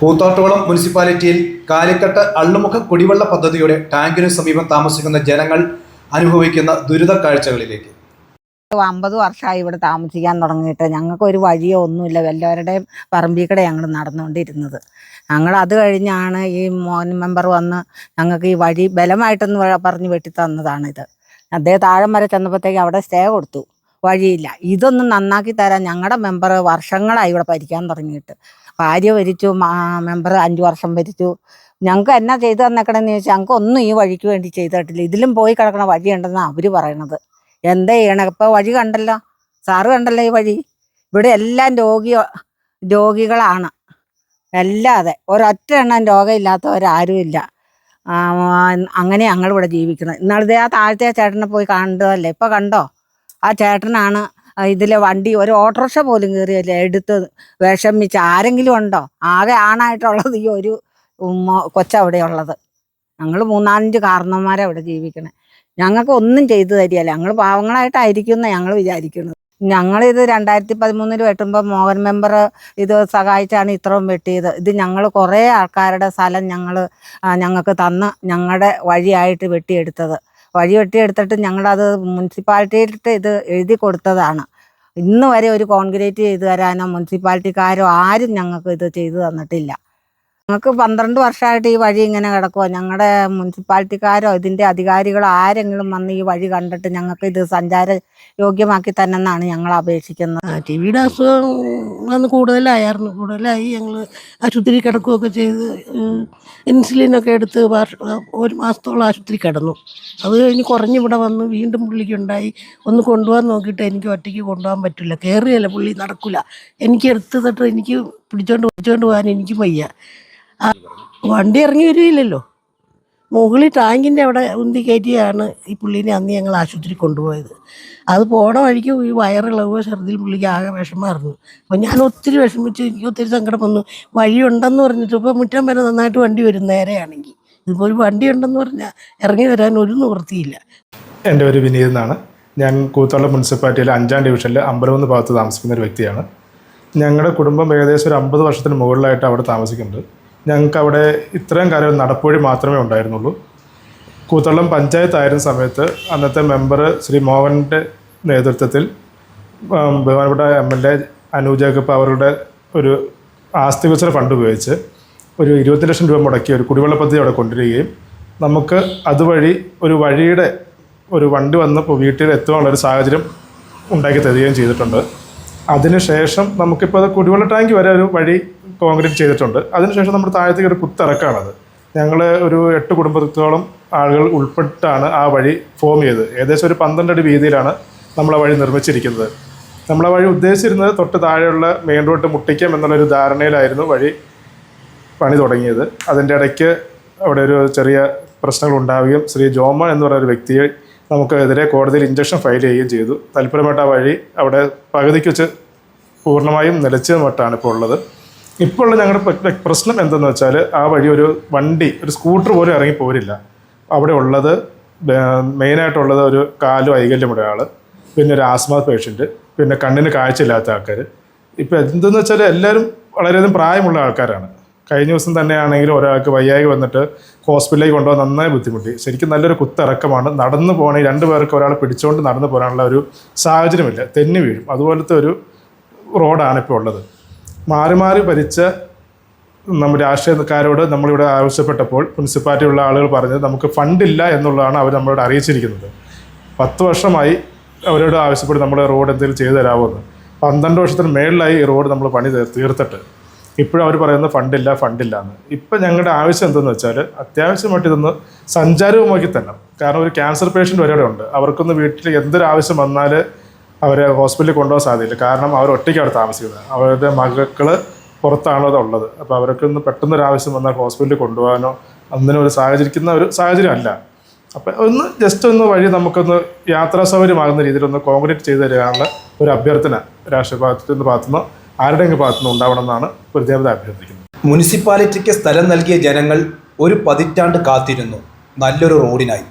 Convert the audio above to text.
കൂത്തോട്ടോളം മുനിസിപ്പാലിറ്റിയിൽ കാലിക്കട്ട് അള്ളുമുഖ കുടിവെള്ള പദ്ധതിയുടെ ടാങ്കിനു സമീപം താമസിക്കുന്ന ജനങ്ങൾ അനുഭവിക്കുന്ന ദുരിത കാഴ്ചകളിലേക്ക്. അമ്പത് വർഷമായി ഇവിടെ താമസിക്കാൻ തുടങ്ങിയിട്ട് ഞങ്ങൾക്ക് ഒരു വഴിയോ ഒന്നുമില്ല. വല്ലവരുടെയും പറമ്പിക്കടെ ഞങ്ങൾ നടന്നുകൊണ്ടിരുന്നത്. ഞങ്ങൾ അത് കഴിഞ്ഞാണ് ഈ മോൻ മെമ്പർ വന്ന് ഞങ്ങൾക്ക് ഈ വഴി ബലമായിട്ടെന്ന് പറഞ്ഞ് വെട്ടി തന്നതാണിത്. അദ്ദേഹം താഴം വരെ ചെന്നപ്പോഴത്തേക്ക് അവിടെ സ്റ്റേ കൊടുത്തു. വഴിയില്ല. ഇതൊന്നും നന്നാക്കി തരാൻ ഞങ്ങളുടെ മെമ്പർ വർഷങ്ങളായി ഇവിടെ ഭരിക്കാൻ തുടങ്ങിയിട്ട്. ഭാര്യ ഭരിച്ചു മെമ്പർ അഞ്ചു വർഷം ഭരിച്ചു. ഞങ്ങൾക്ക് എന്നാ ചെയ്തു തന്നേക്കണമെന്ന് ചോദിച്ചാൽ ഞങ്ങൾക്ക് ഒന്നും ഈ വഴിക്ക് വേണ്ടി ചെയ്തിട്ടില്ല. ഇതിലും പോയി കിടക്കണ വഴിയുണ്ടെന്നാണ് അവർ പറയണത്. എന്താ ചെയ്യണം? ഇപ്പൊ വഴി കണ്ടല്ലോ. സാറ് കണ്ടല്ലോ ഈ വഴി? ഇവിടെ എല്ലാം രോഗി രോഗികളാണ്. അല്ലാതെ ഒരൊറ്റ എണ്ണം രോഗമില്ലാത്തവരാരും ഇല്ല. അങ്ങനെ ഞങ്ങൾ ഇവിടെ ജീവിക്കുന്നത് ഇന്നാളിതേ ആ താഴത്തെ ആ ചേട്ടനെ പോയി കണ്ടതല്ലേ? ഇപ്പൊ കണ്ടോ? ആ ചേട്ടനാണ് ഇതിലെ വണ്ടി ഒരു ഓട്ടോറിക്ഷ പോലും കയറിയല്ലേ എടുത്ത് വിഷമിച്ച് ആരെങ്കിലും ഉണ്ടോ? ആകെ ആണായിട്ടുള്ളത് ഈ ഒരു കൊച്ചവിടെ ഉള്ളത് ഞങ്ങൾ മൂന്നാലഞ്ച് കാരണവന്മാരെ അവിടെ ജീവിക്കണേ. ഞങ്ങൾക്ക് ഒന്നും ചെയ്തു തരികയല്ല. ഞങ്ങൾ പാവങ്ങളായിട്ടായിരിക്കും എന്ന് ഞങ്ങൾ വിചാരിക്കുന്നത്. ഞങ്ങളിത് രണ്ടായിരത്തി പതിമൂന്നിൽ വെട്ടുമ്പോൾ മോഹൻ മെമ്പർ ഇത് സഹായിച്ചാണ് ഇത്രയും വെട്ടിയത്. ഇത് ഞങ്ങൾ കുറേ ആൾക്കാരുടെ സ്ഥലം ഞങ്ങൾ ഞങ്ങൾക്ക് തന്ന് ഞങ്ങളുടെ വഴിയായിട്ട് വെട്ടിയെടുത്തത്. വഴി എടുത്തിട്ട് ഞങ്ങളത് മുനിസിപ്പാലിറ്റിയിലിട്ട് ഇത് എഴുതി കൊടുത്തതാണ്. ഇന്ന് വരെ ഒരു കോൺക്രീറ്റ് ചെയ്തു തരാനോ മുനിസിപ്പാലിറ്റിക്കാരോ ആരും ഞങ്ങൾക്ക് ഇത് ചെയ്തു തന്നിട്ടില്ല. ഞങ്ങൾക്ക് പന്ത്രണ്ട് വർഷമായിട്ട് ഈ വഴി ഇങ്ങനെ കിടക്കുക ഞങ്ങളുടെ മുനിസിപ്പാലിറ്റിക്കാരോ ഇതിന്റെ അധികാരികളോ ആരെങ്കിലും വന്ന് ഈ വഴി കണ്ടിട്ട് ഞങ്ങൾക്ക് ഇത് സഞ്ചാര യോഗ്യമാക്കി തന്നെന്നാണ് ഞങ്ങൾ അപേക്ഷിക്കുന്നത്. ടി വിയുടെ അസുഖം വന്ന് കൂടുതലായിരുന്നു. കൂടുതലായി ഞങ്ങൾ ആശുപത്രി കിടക്കുകയൊക്കെ ചെയ്ത് ഇൻസുലിനൊക്കെ എടുത്ത് ഒരു മാസത്തോളം ആശുപത്രി കിടന്നു. അത് കഴിഞ്ഞ് കുറഞ്ഞ് ഇവിടെ വന്ന് വീണ്ടും പുള്ളിക്കുണ്ടായി ഒന്ന് കൊണ്ടുപോകാൻ നോക്കിയിട്ട് എനിക്ക് ഒറ്റയ്ക്ക് കൊണ്ടുപോകാൻ പറ്റില്ല. കയറിയല്ല പുള്ളി നടക്കില്ല എനിക്ക് എടുത്ത് തൊട്ട് എനിക്ക് പിടിച്ചോണ്ട് പിടിച്ചോണ്ട് പോകാൻ എനിക്ക് വയ്യ. വണ്ടി ഇറങ്ങി വരികയില്ലല്ലോ. മുകളിൽ ടാങ്കിന്റെ അവിടെ ഉന്തി കയറ്റിയാണ് ഈ പുള്ളീനെ അന്ന് ഞങ്ങൾ ആശുപത്രി കൊണ്ടുപോയത്. അത് പോണ വഴിക്ക് ഈ വയറിളവുക ഛർദിൽ പുള്ളിക്ക് ആകെ വിഷമായിരുന്നു അപ്പം ഞാൻ ഒത്തിരി വിഷമിച്ച്. എനിക്ക് ഒത്തിരി സങ്കടം വന്നു. വഴിയുണ്ടെന്ന് പറഞ്ഞിട്ട് ഇപ്പോൾ മുറ്റം വരെ നന്നായിട്ട് വണ്ടി വരും നേരെയാണെങ്കിൽ. ഇതിപ്പോൾ ഒരു വണ്ടി ഉണ്ടെന്ന് പറഞ്ഞാൽ ഇറങ്ങി വരാൻ ഒരു നിവൃത്തിയില്ല. എന്റെ പേര് വിനീത് എന്നാണ്. ഞാൻ കൂത്തോളം മുനിസിപ്പാലിറ്റിയിലെ അഞ്ചാം ഡിവിഷനിലെ അമ്പലമെന്ന് ഭാഗത്ത് താമസിക്കുന്ന ഒരു വ്യക്തിയാണ്. ഞങ്ങളുടെ കുടുംബം ഏകദേശം ഒരു അമ്പത് വർഷത്തിന് മുകളിലായിട്ട് അവിടെ താമസിക്കുന്നുണ്ട് ഞങ്ങൾക്ക് അവിടെ ഇത്രയും കാലം നടപ്പുവഴി മാത്രമേ ഉണ്ടായിരുന്നുള്ളൂ. കൂത്തള്ളം പഞ്ചായത്തായിരുന്ന സമയത്ത് അന്നത്തെ മെമ്പർ ശ്രീ മോഹന്റെ നേതൃത്വത്തിൽ ബഹുമാനപ്പെട്ട എം എൽ എ അനു അവരുടെ ഒരു ആസ്തി വികസന ഫണ്ട് ഉപയോഗിച്ച് ഒരു ഇരുപത്തി ലക്ഷം രൂപ മുടക്കി ഒരു കുടിവെള്ള പദ്ധതി അവിടെ കൊണ്ടുവരികയും നമുക്ക് അതുവഴി ഒരു വഴിയുടെ ഒരു വണ്ടി വന്ന് വീട്ടിൽ എത്തുവാനുള്ള ഒരു സാഹചര്യം ഉണ്ടാക്കി തരികയും ചെയ്തിട്ടുണ്ട്. അതിനുശേഷം നമുക്കിപ്പോൾ അത് കുടിവെള്ള ടാങ്ക് വരെ ഒരു വഴി കോൺക്രീറ്റ് ചെയ്തിട്ടുണ്ട്. അതിനുശേഷം നമ്മുടെ താഴത്തേക്ക് ഒരു കുത്തിറക്കാണത് ഞങ്ങൾ ഒരു എട്ട് കുടുംബത്തോളം ആളുകൾ ഉൾപ്പെട്ടാണ് ആ വഴി ഫോം ചെയ്തത്. ഏകദേശം ഒരു പന്ത്രണ്ട് അടി വീതിയിലാണ് നമ്മൾ ആ വഴി നിർമ്മിച്ചിരിക്കുന്നത്. നമ്മൾ ആ വഴി ഉദ്ദേശിച്ചിരുന്നത് തൊട്ട് താഴെയുള്ള മെയിൻ റോഡ് മുട്ടിക്കാം എന്നുള്ളൊരു ധാരണയിലായിരുന്നു വഴി പണി തുടങ്ങിയത്. അതിന്റെ ഇടയ്ക്ക് അവിടെ ഒരു ചെറിയ പ്രശ്നങ്ങൾ ഉണ്ടാവുകയും ശ്രീ ജോമ എന്ന് പറയുന്ന ഒരു വ്യക്തിയെ നമുക്കെതിരെ കോടതിയിൽ ഇഞ്ചക്ഷൻ ഫയൽ ചെയ്യുകയും ചെയ്തു. തൽപരമായിട്ട് ആ വഴി അവിടെ പകുതിക്ക് വെച്ച് പൂർണമായും നിലച്ചു മട്ടാണ് ഇപ്പോൾ ഉള്ളത്. ഇപ്പോൾ ഉള്ള ഞങ്ങളുടെ പ്രശ്നം എന്തെന്ന് വെച്ചാൽ ആ വഴി ഒരു വണ്ടി ഒരു സ്കൂട്ടർ പോലും ഇറങ്ങി പോരില്ല. അവിടെ ഉള്ളത് മെയിനായിട്ടുള്ളത് ഒരു കാൽ വൈകല്യമുള്ള ആൾ പിന്നെ ഒരു ആസ്മ പേഷ്യന്റ് പിന്നെ കണ്ണിന് കാഴ്ചയില്ലാത്ത ആൾക്കാർ ഇപ്പോൾ എന്തെന്ന് വെച്ചാൽ എല്ലാവരും വളരെയധികം പ്രായമുള്ള ആൾക്കാരാണ്. കഴിഞ്ഞ ദിവസം തന്നെയാണെങ്കിലും ഒരാൾക്ക് വയ്യായി വന്നിട്ട് ഹോസ്പിറ്റലിലേക്ക് കൊണ്ടുപോകാൻ നന്നായി ബുദ്ധിമുട്ടി. ശരിക്കും നല്ലൊരു കുത്തിറക്കമാണ്. നടന്നു പോകണേ രണ്ട് പേർക്ക് ഒരാളെ പിടിച്ചുകൊണ്ട് നടന്നു പോകാനുള്ള ഒരു സാഹചര്യമില്ല. തെന്നി വീഴും. അതുപോലത്തെ ഒരു റോഡാണ് ഇപ്പോൾ ഉള്ളത്. മാറി മാറി ഭരിച്ച നമ്മുടെ രാഷ്ട്രീയക്കാരോട് നമ്മളിവിടെ ആവശ്യപ്പെട്ടപ്പോൾ മുനിസിപ്പാലിറ്റിയുള്ള ആളുകൾ പറഞ്ഞത് നമുക്ക് ഫണ്ടില്ല എന്നുള്ളതാണ് അവർ നമ്മളോട് അറിയിച്ചിരിക്കുന്നത്. പത്ത് വർഷമായി അവരോട് ആവശ്യപ്പെട്ട് നമ്മുടെ റോഡ് എന്തെങ്കിലും ചെയ്തു തരാമോ എന്ന് പന്ത്രണ്ട് വർഷത്തിന് മേളിലായി ഈ റോഡ് നമ്മൾ പണി തീർത്തിട്ട്. ഇപ്പോഴും അവർ പറയുന്നത് ഫണ്ടില്ല ഫണ്ടില്ല എന്ന്. ഇപ്പം ഞങ്ങളുടെ ആവശ്യം എന്തെന്ന് വെച്ചാൽ അത്യാവശ്യമായിട്ട് ഇതൊന്ന് സഞ്ചാരവുമാക്കി തന്നെ കാരണം ഒരു ക്യാൻസർ പേഷ്യന്റ് വരെ ഉണ്ട്. അവർക്കൊന്ന് വീട്ടിൽ എന്തൊരു ആവശ്യം വന്നാൽ അവരെ ഹോസ്പിറ്റലിൽ കൊണ്ടുപോകാൻ സാധ്യതയില്ല. കാരണം അവർ ഒറ്റയ്ക്കാണ് താമസിക്കുന്നത്. അവരുടെ മക്കൾ പുറത്താണോ അത് ഉള്ളത്? അപ്പോൾ അവർക്കൊന്ന് പെട്ടെന്നൊരു ആവശ്യം വന്നാൽ ഹോസ്പിറ്റലിൽ കൊണ്ടുപോകാനോ അങ്ങനെ ഒരു സാഹചര്യക്കുന്ന ഒരു സാഹചര്യം അല്ല അപ്പം ഒന്ന് ജസ്റ്റ് ഒന്ന് വഴി നമുക്കൊന്ന് യാത്രാ സൗകര്യമാകുന്ന രീതിയിൽ ഒന്ന് കോൺക്രീറ്റ് ചെയ്ത് തരാനുള്ള ഒരു അഭ്യർത്ഥന രാഷ്ട്രീയ ഭാഗത്തുനിന്ന് ഭാഗത്തുനിന്ന് ആരുടെയെങ്കിലും ഭാഗത്തുനിന്ന് ഉണ്ടാവണമെന്നാണ് പ്രതിദേവത അഭ്യർത്ഥിക്കുന്നത്. മുനിസിപ്പാലിറ്റിക്ക് സ്ഥലം നൽകിയ ജനങ്ങൾ ഒരു പതിറ്റാണ്ട് കാത്തിരുന്നു. നല്ലൊരു റോഡിനായി.